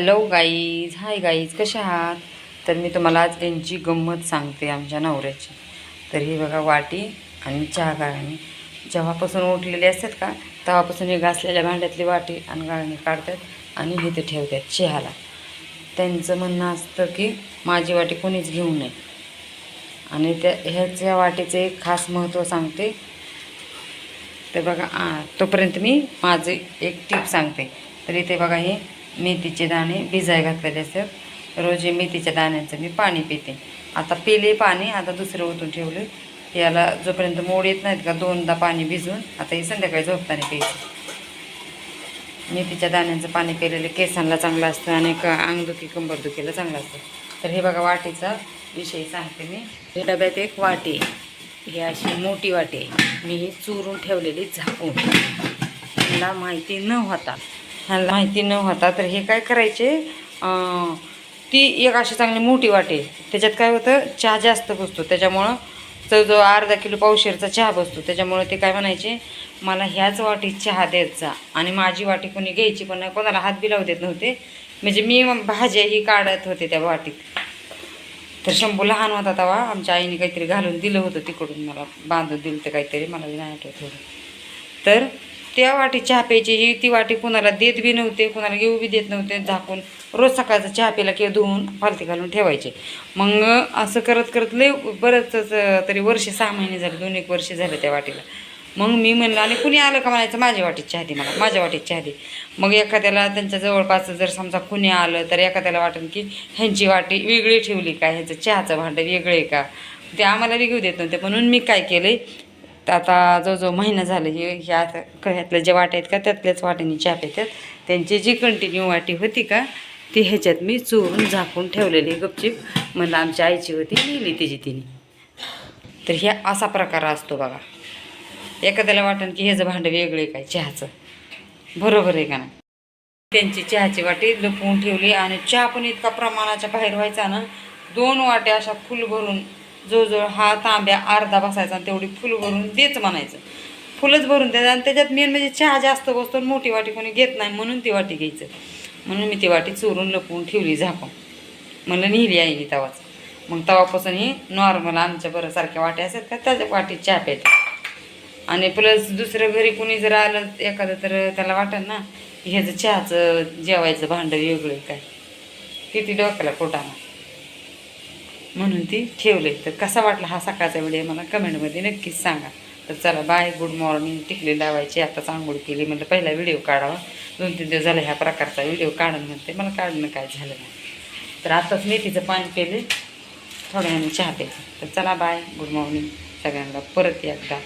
Hello guys hi guys कशा आहात? तर मी तुम्हाला आज यांची गंमत सांगते आमच्या नवऱ्याची. तर ही बघा वाटी आणि चहा गाळणी. जेव्हापासून उठलेली असतात का तेव्हापासून हे घासलेल्या भांड्यातली वाटी आणि गाळणी काढतात आणि हे ते ठेवतात चहाला. त्यांचं म्हणणं असतं की माझी वाटी कोणीच घेऊ नये. आणि त्या ह्याच्या वाटीचे एक खास महत्त्व सांगते. तर बघा आ, तोपर्यंत मी माझं एक टीप सांगते. तर इथे बघा हे मेथीचे दाणे भिजाय घातलेले असतात. रोज मेथीच्या दाण्यांचं मी पाणी पिते. आता पिले पाणी आता दुसरं ओतून ठेवले. याला जोपर्यंत मोड येत नाहीत का दोनदा पाणी भिजून आता हे संध्याकाळी झोपताना प्यायचं. मेथीच्या दाण्यांचं पाणी पिलेलं केसांना चांगलं असतं आणि क अंगदुखी कंबरदुखीला चांगलं असतं. तर हे बघा वाटीचा विषय सांगते मी. हे डब्यात एक वाटी आहे. ही अशी मोठी वाटी आहे. मी ही चुरून ठेवलेली झाकून. मला माहिती न होता ह्यांना माहिती न होता तर हे काय करायचे? ती एक अशी चांगली मोठी वाटे त्याच्यात काय होतं? चहा जास्त बसतो. त्याच्यामुळं जवळजवळ अर्धा किलो पावशेरचा चहा बसतो. त्याच्यामुळं ते काय म्हणायचे? मला ह्याच वाटीत चहा द्यायचा आणि माझी वाटी कोणी घ्यायची पण नाही. कोणाला हात बी देत नव्हते. म्हणजे मी भाज्या ही काढत होते त्या वाटीत. तर शंभू लहान होता तेव्हा आमच्या आईने काहीतरी घालून दिलं होतं तिकडून. मला बांधून दिलं तर काहीतरी. मला नाही आठवत होतं तर त्या वाटी चहा प्यायची ही ती वाटी कुणाला देत बी नव्हते कुणाला घेऊ बी देत नव्हते झाकून रोज सकाळचा चहा प्यायला किंवा धुवून फालती घालून ठेवायचे. मग असं करत करत लय बरंच तरी वर्ष सहा महिने झाले दोन एक वर्ष झाले त्या वाटीला. मग मी म्हणलं आणि कुणी आलं का म्हणायचं माझ्या वाटीत चहा दे मला माझ्या वाटीत चहा दे. मग एखाद्याला त्यांच्या जवळपास जर समजा कुणी आलं तर एखाद्याला वाटेल की ह्यांची वाटी वेगळी ठेवली का ह्याचं चहाचं भांडं वेगळं आहे का? ते आम्हाला बी घेऊ देत नव्हते. म्हणून मी काय केलं तर आता जवळजवळ महिना झालं हे ह्या ह्यातल्या ज्या वाट्या आहेत का त्यातल्याच वाट्याने चहा पितात त्यांची जी कंटिन्यू वाटी होती का ती ह्याच्यात मी चोरून झाकून ठेवलेली गपचीप. म्हणलं आमच्या आईची होती लिहिली तिची तिने. तर ह्या असा प्रकार असतो बघा. एखाद्याला वाटण की ह्याचं भांडं वेगळं काय चहाचं. बरोबर आहे का ना त्यांची चहाची वाटी लपवून ठेवली आणि चहा पण इतका प्रमाणाच्या बाहेर व्हायचा ना दोन वाट्या अशा फुल भरून जवळजवळ हा तांब्या अर्धा बसायचा आणि तेवढी फुल भरून देच म्हणायचं. फुलंच भरून द्यायचं आणि त्याच्यात मेन म्हणजे चहा जास्त बसतो आणि मोठी वाटी कोणी घेत नाही म्हणून ती वाटी घ्यायचं. म्हणून मी ती वाटी चोरून लपवून ठेवली झाकून. मला नेली आईने तवाच. मग तवापासून ही नॉर्मल आमच्या बरं सारख्या वाट्या असतात का त्याच्या वाटीत चहा प्यायचा आणि प्लस दुसरं घरी कुणी जर आलं एखादं तर त्याला वाटेल ना ह्याचं चहाचं जेवायचं भांडं वेगळं आहे काय. किती डोक्याला पोटाला म्हणून ती ठेवले तर कसा वाटला हा सकाळचा व्हिडिओ मला कमेंटमध्ये नक्कीच सांगा. तर चला बाय गुड मॉर्निंग टिकली लावायची आताच आंघोळ केली म्हटलं पहिला व्हिडिओ काढावा. दोन तीन दिवस झाले ह्या प्रकारचा व्हिडिओ काढून म्हणते मला काढणं काय झालं नाही. तर आताच मेथीचं पाणी पेले थोड्या वेळाने चहा प्यायचं. तर चला बाय गुड मॉर्निंग सगळ्यांना परत एकदा.